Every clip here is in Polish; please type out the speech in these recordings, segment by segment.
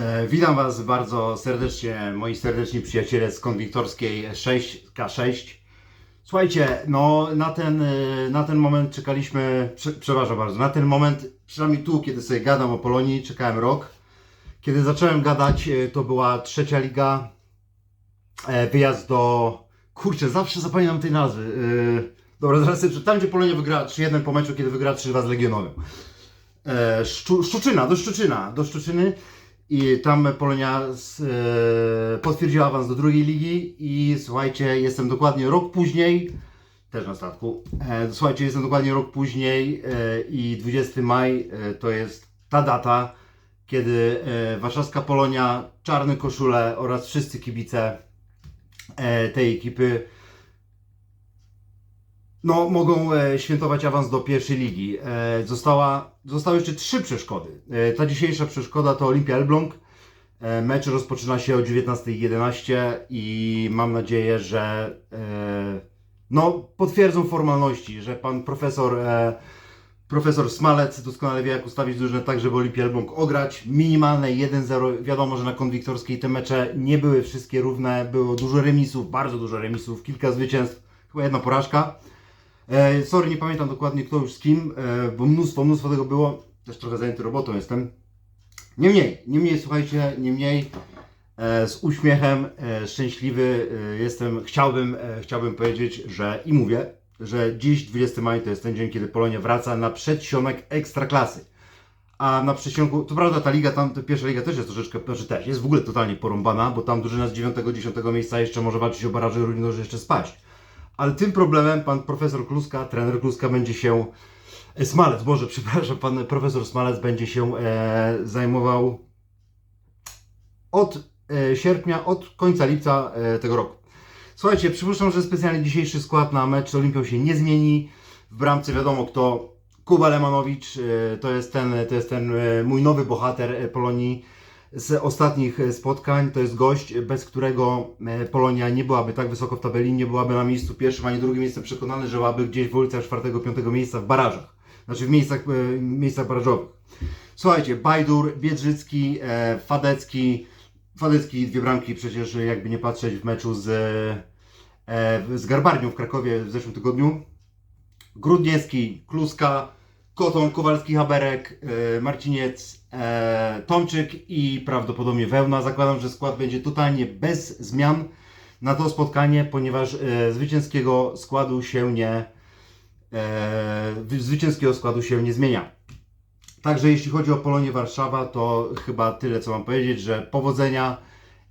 E, Witam Was bardzo serdecznie, moi serdeczni przyjaciele z konwiktorskiej 6K6. Słuchajcie, no na ten, e, na ten moment czekaliśmy, prze, przepraszam bardzo, na ten moment, przynajmniej tu, kiedy sobie gadam o Polonii, czekałem rok. Kiedy zacząłem gadać, e, to była trzecia liga, wyjazd do, kurczę, zawsze zapominam tej nazwy. Dobra, zaraz sobie, tam gdzie Polonia wygrała 3-1 po meczu, kiedy wygrała 3-2 z Legionowym. Szczu, Szczuczyna, do Szczuczyna, do Szczuczyny i tam Polonia e, potwierdziła awans do drugiej ligi i słuchajcie, jestem dokładnie rok później, też na statku, e, słuchajcie, jestem dokładnie rok później e, i 20 maj to jest ta data, kiedy warszawska Polonia, czarne koszule oraz wszyscy kibice tej ekipy no, mogą e, świętować awans do pierwszej ligi. E, została, zostały jeszcze trzy przeszkody. E, ta dzisiejsza przeszkoda to Olimpia Elbląg. E, mecz rozpoczyna się o 19.11 i mam nadzieję, że e, no, potwierdzą formalności, że pan profesor, e, profesor Smalec doskonale wie, jak ustawić drużynę tak, żeby Olimpia Elbląg ograć. Minimalne 1-0. Wiadomo, że na konwiktorskiej te mecze nie były wszystkie równe. Było dużo remisów, bardzo dużo remisów, kilka zwycięstw, chyba jedna porażka. E, sorry, nie pamiętam dokładnie kto już z kim, e, bo mnóstwo, mnóstwo tego było. Też trochę zajęty robotą jestem. Niemniej, niemniej, słuchajcie, niemniej e, z uśmiechem szczęśliwy jestem. Chciałbym, chciałbym powiedzieć, że i mówię, że dziś 20 maj to jest ten dzień, kiedy Polonia wraca na przedsionek ekstraklasy. A na przedsionku, to prawda, ta liga tam, ta pierwsza liga też jest troszeczkę, znaczy też, jest w ogóle totalnie porąbana, bo tam drużyna z 9-10 miejsca jeszcze może walczyć o baraże i może jeszcze spaść. Ale tym problemem pan profesor Kluska, trener Kluska będzie się, e, Smalec, Boże, przepraszam, pan profesor Smalec będzie się e, zajmował od e, sierpnia, od końca lipca e, tego roku. Słuchajcie, przypuszczam, że specjalnie dzisiejszy skład na mecz z Olimpią się nie zmieni. W bramce wiadomo kto, Kuba Lemanowicz, e, to jest ten, to jest ten e, mój nowy bohater Polonii z ostatnich e, spotkań. To jest gość, bez którego e, Polonia nie byłaby tak wysoko w tabeli, nie byłaby na miejscu pierwszym ani drugim. Jestem przekonany, że byłaby gdzieś w ulicach czwartego, piątego miejsca w barażach. Znaczy w miejscach, e, miejscach barażowych. Słuchajcie, Bajdur, Biedrzycki, e, Fadecki. Fadecki dwie bramki przecież e, jakby nie patrzeć w meczu z, e, z Garbarnią w Krakowie w zeszłym tygodniu. Grudniewski, Kluska, Koton, Kowalski, Haberek, e, Marciniec, e, Tomczyk i prawdopodobnie Wełna. Zakładam, że skład będzie totalnie bez zmian na to spotkanie, ponieważ e, zwycięskiego składu się nie zwycięskiego składu się nie zmienia. Także jeśli chodzi o Polonię Warszawa, to chyba tyle co mam powiedzieć, że powodzenia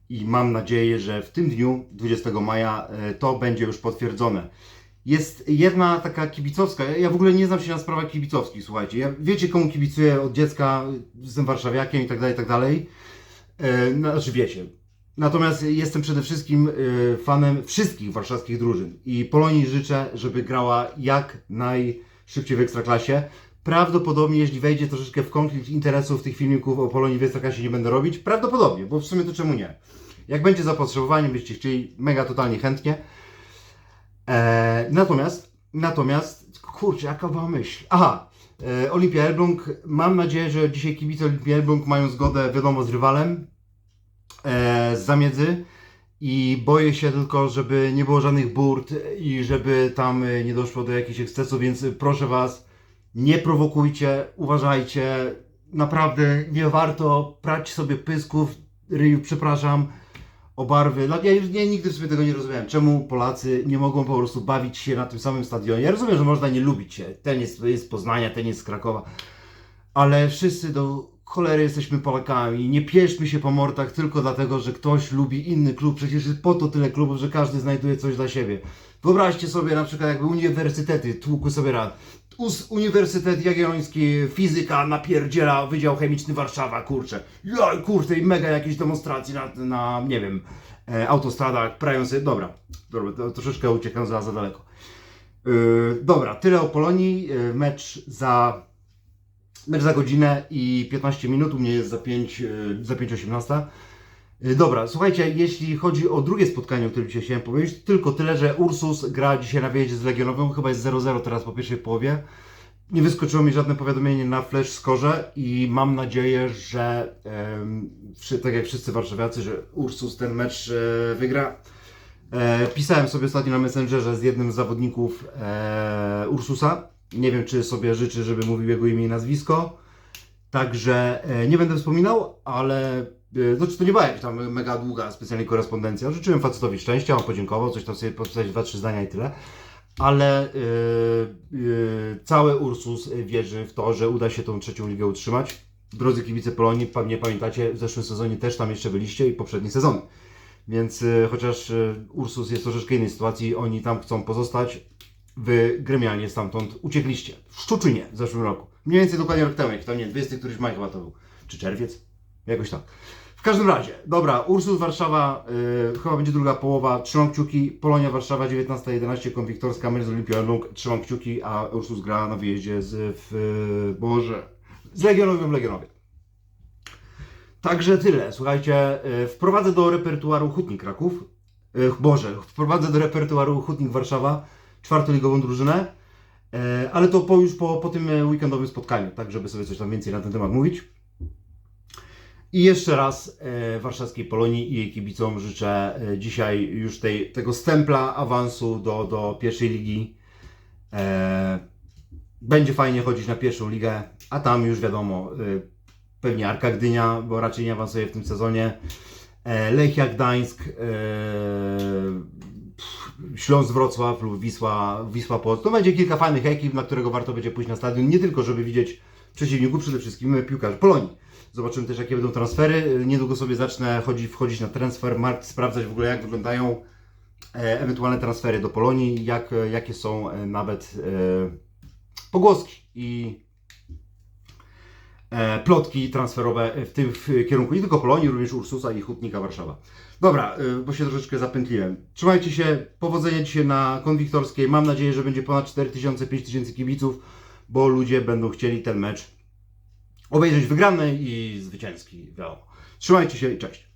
i mam nadzieję, że w tym dniu, 20 maja, to będzie już potwierdzone. Jest jedna taka kibicowska, ja w ogóle nie znam się na sprawach kibicowych, słuchajcie. Ja, wiecie komu kibicuję od dziecka, jestem warszawiakiem i tak dalej, i tak dalej. E, Znaczy wiecie. Natomiast jestem przede wszystkim e, fanem wszystkich warszawskich drużyn i Polonii życzę, żeby grała jak najszybciej w Ekstraklasie. Prawdopodobnie, jeśli wejdzie troszeczkę w konflikt interesów tych filmików o Polonii w Ekstraklasie nie będę robić. Prawdopodobnie, bo w sumie to czemu nie? Jak będzie zapotrzebowanie, byście chcieli, mega totalnie chętnie. E, natomiast, natomiast, kurczę, jaka była myśl? Aha, e, Olimpia Elbląg. Mam nadzieję, że dzisiaj kibice Olimpii Elbląg mają zgodę, wiadomo, z rywalem e, z zamiedzy. I boję się tylko, żeby nie było żadnych burt i żeby tam e, nie doszło do jakichś ekscesów, więc proszę Was, nie prowokujcie, uważajcie. Naprawdę nie warto prać sobie pysków, ryju, przepraszam, o barwy. Ja, ja nigdy w sobie tego nie rozumiałem. Czemu Polacy nie mogą po prostu bawić się na tym samym stadionie? Ja rozumiem, że można nie lubić się. Ten jest, jest z Poznania, ten jest z Krakowa. Ale wszyscy do cholery jesteśmy Polakami. Nie pieszmy się po mortach tylko dlatego, że ktoś lubi inny klub. Przecież jest po to tyle klubów, że każdy znajduje coś dla siebie. Wyobraźcie sobie na przykład jakby uniwersytety tłukły sobie rad. Uniwersytet Jagielloński, fizyka, napierdziela, Wydział Chemiczny Warszawa, kurczę. Jaj, kurczę, i mega jakieś demonstracje na, na nie wiem, e, autostradach, prają sobie, dobra, dobra, troszeczkę uciekam za, za daleko. Yy, dobra, tyle o Polonii, yy, mecz za Mecz za godzinę i 15 minut, u mnie jest za 5, yy, za 5.18. Yy, Dobra, słuchajcie, jeśli chodzi o drugie spotkanie, o którym dzisiaj chciałem powiedzieć, tylko tyle, że Ursus gra dzisiaj na wyjeździe z Legionową, chyba jest 0-0 teraz po pierwszej połowie. nie wyskoczyło mi żadne powiadomienie na Flash Score i mam nadzieję, że wszy- tak jak wszyscy warszawiacy, że Ursus ten mecz e, wygra. E, pisałem sobie ostatnio na Messengerze z jednym z zawodników e, Ursusa. Nie wiem, czy sobie życzy, żeby mówił jego imię i nazwisko. Także e, nie będę wspominał, ale znaczy to nie była jakaś tam mega długa specjalnie korespondencja. Życzyłem facetowi szczęścia, on podziękował, coś tam sobie podpisać dwa, trzy zdania i tyle. Ale e, e, cały Ursus wierzy w to, że uda się tą trzecią ligę utrzymać. Drodzy kibice Polonii, pewnie pamiętacie, w zeszłym sezonie też tam jeszcze byliście i poprzedni sezon. Więc e, chociaż e, Ursus jest troszeczkę innej sytuacji, oni tam chcą pozostać, wy gremialnie stamtąd uciekliście. W Szczuczynie w zeszłym roku. Mniej więcej dokładnie rok temu, jak tam nie, 20 któryś maj chyba to był. Czy czerwiec? Jakoś tak. W każdym razie, dobra, Ursus Warszawa, yy, chyba będzie druga połowa, trzymam kciuki, Polonia Warszawa 19.11, Konwiktorska, mecz z Olimpią Elbląg, trzymam kciuki, a Ursus gra na wyjeździe z, w, yy, Boże, z Legionowym Legionowie. Także tyle, słuchajcie, yy, wprowadzę do repertuaru Hutnik Kraków, yy, Boże, wprowadzę do repertuaru Hutnik Warszawa, czwartoligową drużynę, E, Ale to po, już po, po tym e, weekendowym spotkaniu, tak żeby sobie coś tam więcej na ten temat mówić. I jeszcze raz e, warszawskiej Polonii i jej kibicom życzę dzisiaj już tej, tego stempla awansu do, do pierwszej ligi. Będzie fajnie chodzić na pierwszą ligę, a tam już wiadomo, pewnie Arka Gdynia, bo raczej nie awansuje w tym sezonie. Lechia Gdańsk, Śląsk Wrocław lub Wisła, Wisła Płock. To będzie kilka fajnych ekip, na którego warto będzie pójść na stadion, nie tylko żeby widzieć przeciwników, przede wszystkim piłkarzy Polonii. Zobaczymy też jakie będą transfery. Niedługo sobie zacznę chodzić, wchodzić na transfer markt, sprawdzać w ogóle jak wyglądają e, ewentualne transfery do Polonii, jak, e, jakie są e, nawet e, pogłoski i plotki transferowe w tym w kierunku nie tylko Polonii, również Ursusa i Hutnika Warszawa. Dobra, y, bo się troszeczkę zapętliłem. Trzymajcie się, powodzenia dzisiaj na konwiktorskiej. Mam nadzieję, że będzie ponad 4000-5000 kibiców, bo ludzie będą chcieli ten mecz obejrzeć wygrany i zwycięski. Wiadomo. Trzymajcie się i cześć.